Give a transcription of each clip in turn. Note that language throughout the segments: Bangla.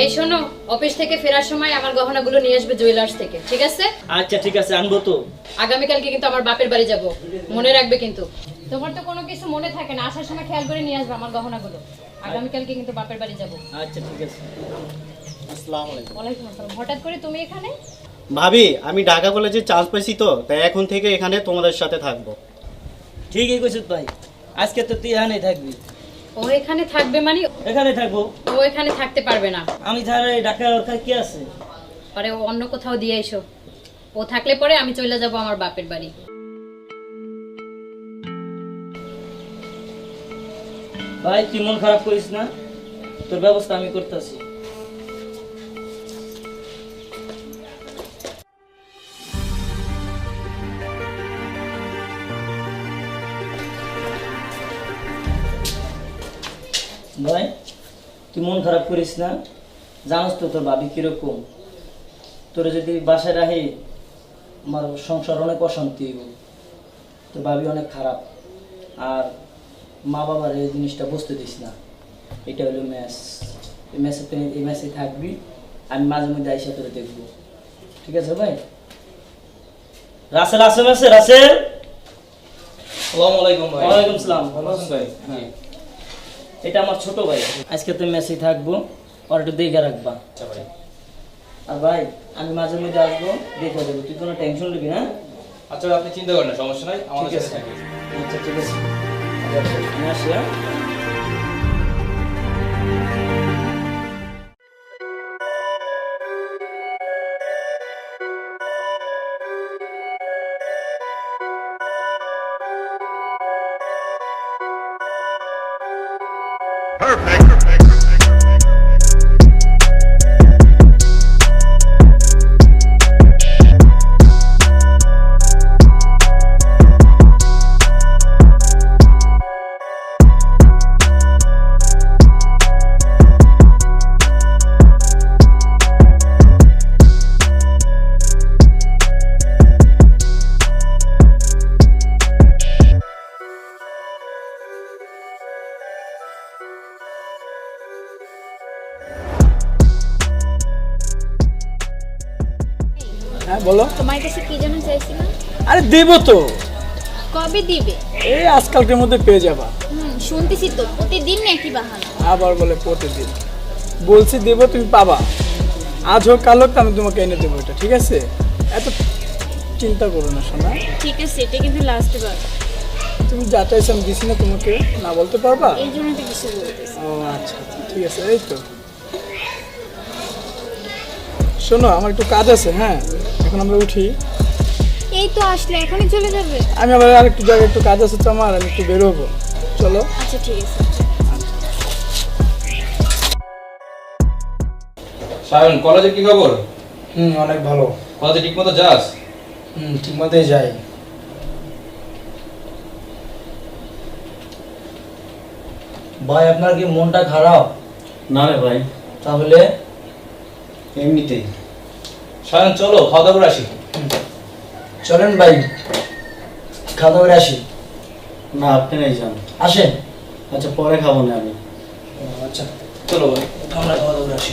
এই শোনো অফিস থেকে ফেরার সময় আমার গহনাগুলো নিয়ে আসবে জুয়েলার্স থেকে ঠিক আছে? আচ্ছা ঠিক আছে আনব তো। আগামীকালকে কিন্তু আমার বাপের বাড়ি যাব মনে রাখবে কিন্তু। তোমার তো কোনো কিছু মনে থাকে না আসার সময় খেয়াল করে নিয়ে আসবে আমার গহনাগুলো। আগামীকালকে কিন্তু বাপের বাড়ি যাব। আচ্ছা ঠিক আছে। আসসালামু আলাইকুম। ওয়ালাইকুম আসসালাম। হঠাৎ করে তুমি এখানে? ভাবি আমি ঢাকা কলেজে চান্স পাইছি তো তাই এখন থেকে এখানে তোমাদের সাথে থাকব। ঠিকই কইছিস ভাই আজকে তো তুই এখানেই থাকবি। ও এখানে থাকবে মানে এখানে থাকব। ও এখানে থাকতে পারবে না। আমি ছাড়া এই ঢাকা ওর কি আছে? আরে ও অন্য কোথাও দিয়ে এসো। ও থাকলে পরে আমি চলে যাব আমার বাপের বাড়ি। ভাই তুই মন খারাপ করিস না? তোর ব্যবস্থা আমি করতেছি। ভাই তুই মন খারাপ করিস না। জানোস তো তোর ভাবি কীরকম। তোরা যদি বাসায় রাখি আমার সংসার অনেক অশান্তি তোর ভাবি অনেক খারাপ। আর মা বাবার এই জিনিসটা বুঝতে দিস না। এটা হলো ম্যাচ এই ম্যাচে তুই এই ম্যাচে থাকবি। আমি মাঝে মধ্যে আইসা তোরে দেখব। ঠিক আছে ভাই? রাসেল আসে ম্যাচে রাসেল আসসালামু আলাইকুম ভাই। ওয়ালাইকুম সালাম। ভালো আছেন ভাই? হ্যাঁ। এটা আমার ছোট ভাই। আজকে তো মেসেই থাকব আর একটু দেখে রাখবা। আচ্ছা ভাই। আর ভাই আমি মাঝে মধ্যে আসব দেখে দেবো। তুই কোনো টেনশন নিবি না? আচ্ছা আপনি চিন্তা করেন না সমস্যা নাই আমাদের কাছে। আচ্ছা ঠিক আছে। আমি আসি হ্যাঁ? বলো। তোমার কাছে কি যেন চাইছিলাম? আরে দেবো তো। কবে দিবে? এই আজকালকের মধ্যে পেয়ে যাবা। হুম শুনতেছি তো প্রতিদিন একই বাহানা? আবার বলে প্রতিদিন। বলছি দেবো তুমি পাবা। আজ হোক কাল হোক আমি তোমাকে এনে দেবো এটা ঠিক আছে? এত চিন্তা করো না শোনা ঠিক আছে এটা কিন্তু লাস্ট বার। তুমি যা চাইছো আমি দিছি না তোমাকে না বলতে পারবা? এই জন্য তো কিছু বলতেছি। ও আচ্ছা আচ্ছা, ঠিক আছে এই তো। শোনো আমার একটু কাজ আছে হ্যাঁ? এখন আমরা উঠি। এই তো আসলে এখনই চলে যাবে? আমি আবার আর একটু জায়গায় একটু কাজ আছে তো আমার আমি একটু বেরোবো। চলো। আচ্ছা ঠিক আছে। সায়ন কলেজে কি খবর? হুম অনেক ভালো। কলেজে ঠিক মতো যাস? হুম ঠিক মতোই যাই। ভাই আপনার কি মনটা খারাপ? না রে ভাই। তাহলে? এমনিতেই। স্বয়ং চলো খাওয়া দাওয়া করে আসি। চলেন ভাই খাওয়া দাওয়া করে আসি। না আপনি নাই যান। আসেন। আচ্ছা পরে খাব না আমি। আচ্ছা চলো ভাই আমরা খাওয়া দাওয়া করে আসি।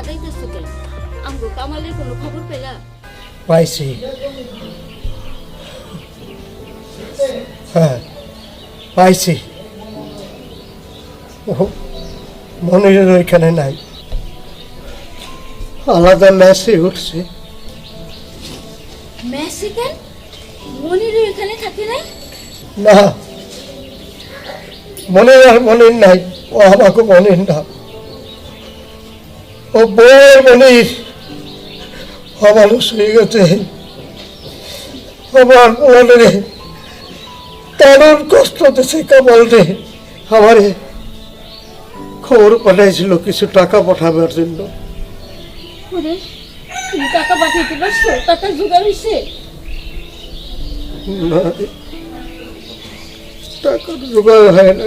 আদাই তো আমগো কামালের কোনো খবর পেলা? পাইছি। হ্যাঁ পাইছি। মনিরের ওইখানে নাই। আলাদা উঠছে। মেসি কেন? থাকে না না মনির আর মনির নাই। ও আমাকে মনির না। ও বউয়ের মনির। অমানুষ হয়ে গেছে। আমার মনে তারুর কষ্ট দিছে কামাল রে। আমারে খবর পাঠাইছিল কিছু টাকা পাঠাবার জন্য। টাকা পাঠাইতে পারছ? টাকা জোগাড় হয়েছে টাকার জোগাড় হয় না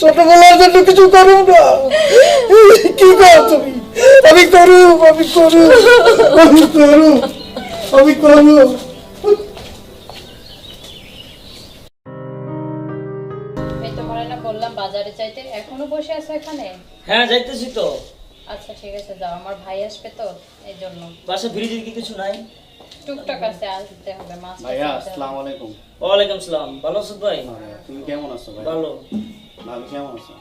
ছোটবেলার জন্য কিছু করো না। কি করো তুমি? আমি করু আমি করু আমি করু আমি করু। বললাম বাজারে চাইতে এখনও বসে আছো এখানে? হ্যাঁ যাইতেছি তো। আচ্ছা ঠিক আছে যাও। আমার ভাই আসবে তো এই জন্য। বাসা ফ্রিজে কি কিছু নাই। টুকটাক আছে আসতে হবে মাছ ভাইয়া আনতে। আসসালামু আলাইকুম। ওয়ালাইকুম সালাম। ভালো আছো ভাই? তুমি কেমন আছো ভাই? ভালো। ভাবি কেমন আছো?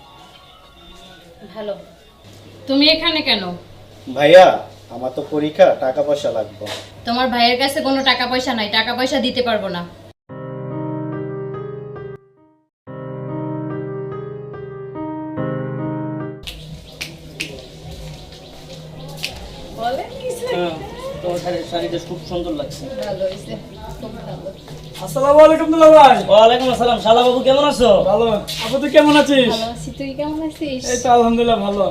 ভালো। তুমি এখানে কেন? ভাইয়া আমার তো পরীক্ষা টাকা পয়সা লাগবে। তোমার ভাইয়ের কাছে কোনো টাকা পয়সা নাই টাকা পয়সা দিতে পারব না। শাড়িটা খুব সুন্দর লাগছে। ভালো হয়েছে খুব ভালো। আসসালামু আলাইকুম দুলা ভাই। ওয়ালাইকুম আসসালাম। শালা বাবু কেমন আছো? ভালো। আপু তুই কেমন আছিস? ভালো আছি। তুই কেমন আছিস? এই তো আলহামদুলিল্লাহ ভালো।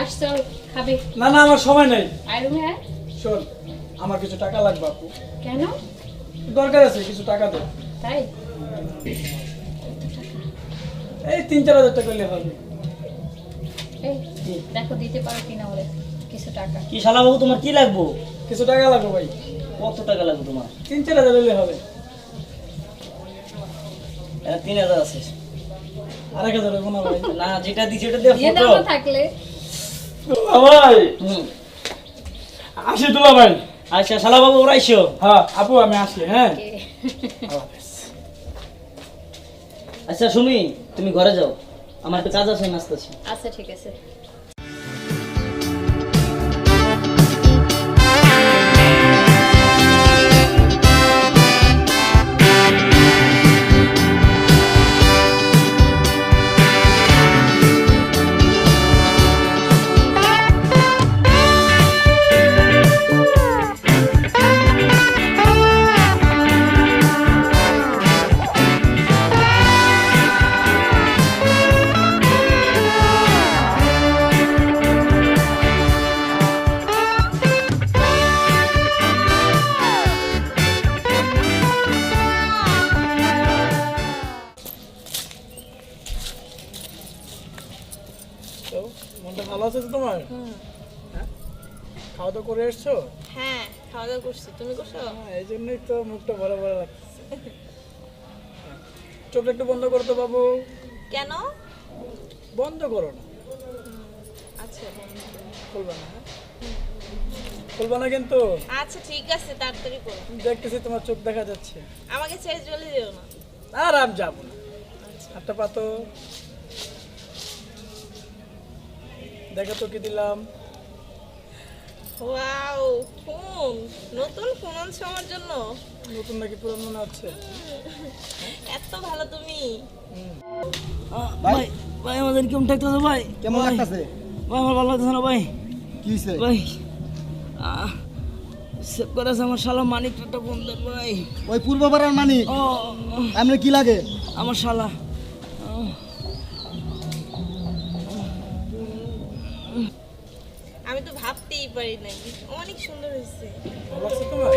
আসছো খাবে? না না আমার সময় নেই। আর রুমে আয়। শোন আমার কিছু টাকা লাগবে আপু। কেন? দরকার আছে কিছু টাকা দে। তাই? এই তিন চার হাজার টাকা হলে হবে এই দেখো দিতে পারো কিনা ওরে। কিছু টাকা। কি শালা বাবু তোমার কি লাগবো? কিছু টাকা লাগবে ভাই। কত টাকা লাগবে তোমার? তিন চার হাজার হলে হবে। এখানে তিন হাজার আছে। আর এক হাজার না ভাই। না যেটা দিয়ে ফুটো থাকলে। ভাই। আসি দুলা ভাই। আচ্ছা শালা বাবু ওরাইছো হ্যাঁ আপু আমি আসি হ্যাঁ। আচ্ছা সুমি তুমি ঘরে যাও। আমার তো কাজ আছে নাস্তাছি আচ্ছা ঠিক আছে। তো মনটা ভালো আছে তো তোমার? হ্যাঁ? খাওয়া দাওয়া করে এসছো? হ্যাঁ খাওয়া দাওয়া করছি। তুমি করছ? হ্যাঁ এই জন্যই তো মুখটা ভরা ভরা লাগছে। চোখটা একটু বন্ধ করো তো বাবু। কেন? বন্ধ করো না। আচ্ছা। খুলবা না হ্যাঁ? খুলবা না কিন্তু? আচ্ছা ঠিক আছে তাড়াতাড়ি করো। দেখতেছি তোমার চোখ দেখা যাচ্ছে। আমাকে ছেড়ে চলে যেও না। আর আমি যাব না। হাতটা পাতো। দেখো তো কি দিলাম? ওয়াও ফোন নতুন ফোন আনছো আমার জন্য। নতুন নাকি পুরান মনে হচ্ছে? এত ভালো তুমি। ভাই। ভাই আমাদের কেমন থাকতেছে ভাই? কেমন লাগতেছে? ভাই আমার ভালো লাগতেছে না ভাই? কি হইছে? ভাই সেভ করে আছে আমার শালা মানিকটা বন্ধের ভাই। ওই পূর্ব পাড়ার মানি ও আপনার কি লাগে? আমার শালা। পারি নাই। অনেক সুন্দর হয়েছে। ভালো লাগছে তোমার?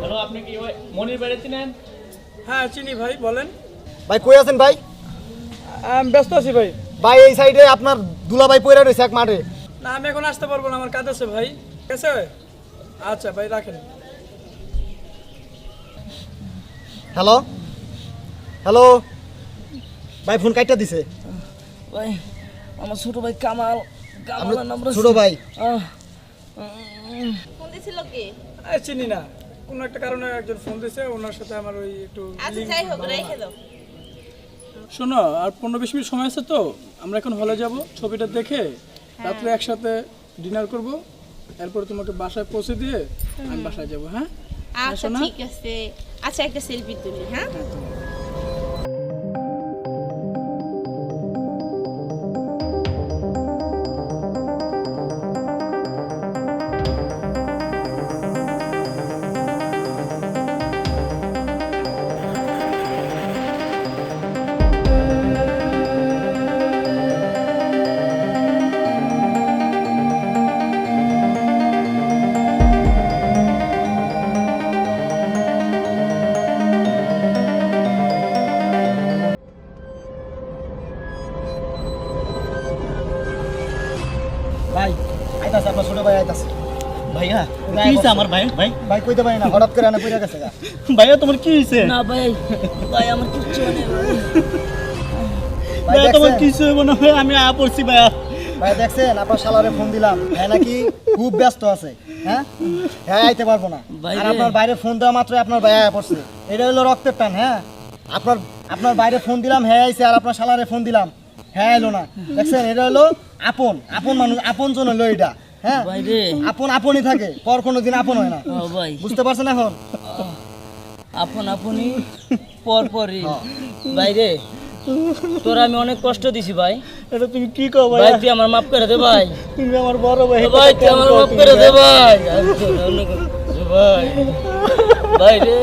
হ্যালো আপনি কি ওই মনির বাড়ি চিনেন? হ্যাঁ চিনি ভাই বলেন। ভাই কই আছেন ভাই? আমি ব্যস্ত আছি ভাই। ভাই এই সাইডে আপনার দুলাভাই পয়রা রয়েছে এক মাঠে। না আমি এখন আসতে পারব না আমার কাজ আছে ভাই। ঠিক আছে? আচ্ছা ভাই রাখেন। হ্যালো হ্যালো ভাই ফোন কাইটা দিছে। ভাই আমার ছোট ভাই কামাল। আমরা কামালের নাম্বার ছোট ভাই। ফোন দিছিল কি? আর চিনি না। কোনো একটা কারণে একজন ফোন দিছে ওনার সাথে আমার ওই একটু আচ্ছা যাই হোক রেখে দাও। শোনো আর পনেরো বিশ মিনিট সময় আছে তো? আমরা এখন হলে যাব ছবিটা দেখে রাত্রে একসাথে ডিনার করব। এরপর তোমাকে বাসায় পৌঁছে দিয়ে আমি বাসায় যাব হ্যাঁ? আচ্ছা ঠিক আছে। আচ্ছা একটা সেলফি তুলি হ্যাঁ? আমার ভাই? ভাই? ভাই কইতে পারি না হঠাৎ করে আনা পইরা গেছে গা। ভাইয়া তোমার কি হয়েছে না ভাই ভাই আমার কিচ্ছু হয় ভাই। ভাই তোমার কিছু হইব না ভাই আমি আয়া পড়ছি ভাইয়া। ভাই দেখছেন আপনার শালারে ফোন দিলাম। হ্যাঁ নাকি? খুব ব্যস্ত আছে। হ্যাঁ? হ্যাঁ আইতে পারব না। বাইরে? আর আপনার বাইরে ফোন দেওয়া মাত্রই আপনার ভাই আয়া পড়ছে। এটা হলো রক্তের টান হ্যাঁ? আপনার আপনার বাইরে ফোন দিলাম হ্যাঁ আইছে আর আপনার শালারে ফোন দিলাম। হ্যাঁ এলো না। দেখছেন এটা হলো আপন। আপন মানুষ আপন জন হলো এটা। হ্যাঁ? আপন আপনই থাকে পর কোনো দিন আপন হয় না। ভাই। বুঝতে পারছেন এখন? আপন আপনি পর পরই। বাইরে তোর আমি অনেক কষ্ট দিছি ভাই। এটা তুমি কি কও ভাই তুই আমার মাফ করে দে ভাই। তুমি আমার বড় ভাই ভাই তুই আমার মাফ করে দে ভাই। ভাই রে।